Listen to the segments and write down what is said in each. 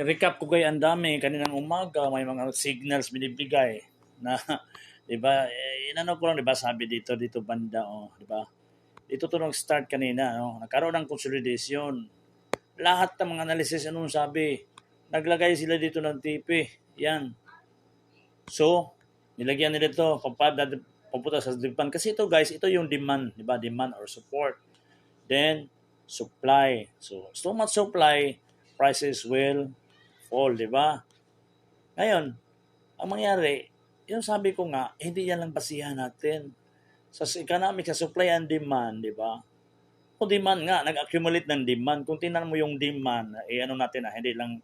recap ko kayo ang dami kaninang umaga may mga signals binibigay na 'di ba? Eh, inano ko lang 'di ba sabi dito dito banda oh 'di ba? Dito to nung start kanina no? Nagkaroon ng consolidation. Lahat ng mga analysis anong sabi? Naglagay sila dito ng TP yan. So nilagyan nila ito papada papunta sa demand. Kasi ito guys ito yung demand 'di ba? Demand or support. Then supply. So so much supply prices will fall, di ba? Ngayon, ang mangyari, yung sabi ko nga, hindi yan lang basihan natin. Sa economic, sa supply and demand, di ba? O demand nga, nag-accumulate ng demand. Kung tingnan mo yung demand, eh ano natin ah, hindi lang,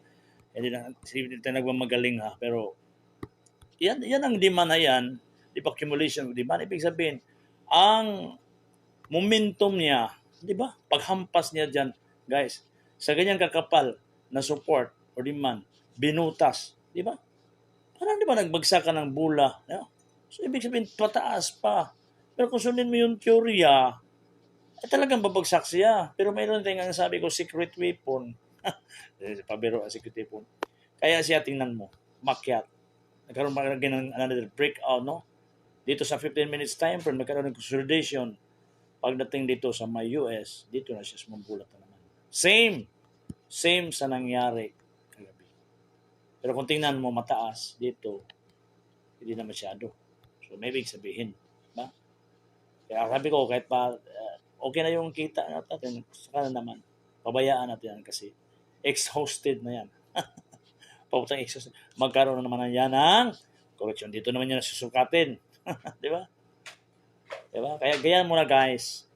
hindi lang, hindi tayo nagmamagaling ha, pero yan, yan ang demand na yan, di ba, accumulation of demand. Ibig sabihin, ang momentum niya, di ba, paghampas niya dyan, guys, sa ganyang kakapal na support o demand, binutas, di ba? Parang di ba nagbagsak ka ng bula? no? So, ibig sabihin, pataas pa. Pero kung sundin mo yung teorya, eh, talagang babagsak siya. Pero mayroon tayong ang sabi ko, secret weapon. Eh, Pabiro ang secret weapon. Kaya siya, tingnan mo, makyat. Nagkaroon pa ng another breakout, no? Dito sa 15 minutes time frame, nagkaroon ng consolidation. Pagdating dito sa may US, dito na siya sumambulat na naman. Same! Same sa nangyari. Pero kung tingnan mo mataas dito, hindi na masyado. So, may ibig sabihin. Ba? Kaya sabi ko, kahit pa, uh, okay na yung kita natin, saka na naman, pabayaan natin yan kasi exhausted na yan. Pautang exhausted. Magkaroon na naman na yan ng correction. Dito naman yan susukatin. Di ba? Di ba? Kaya ganyan muna guys.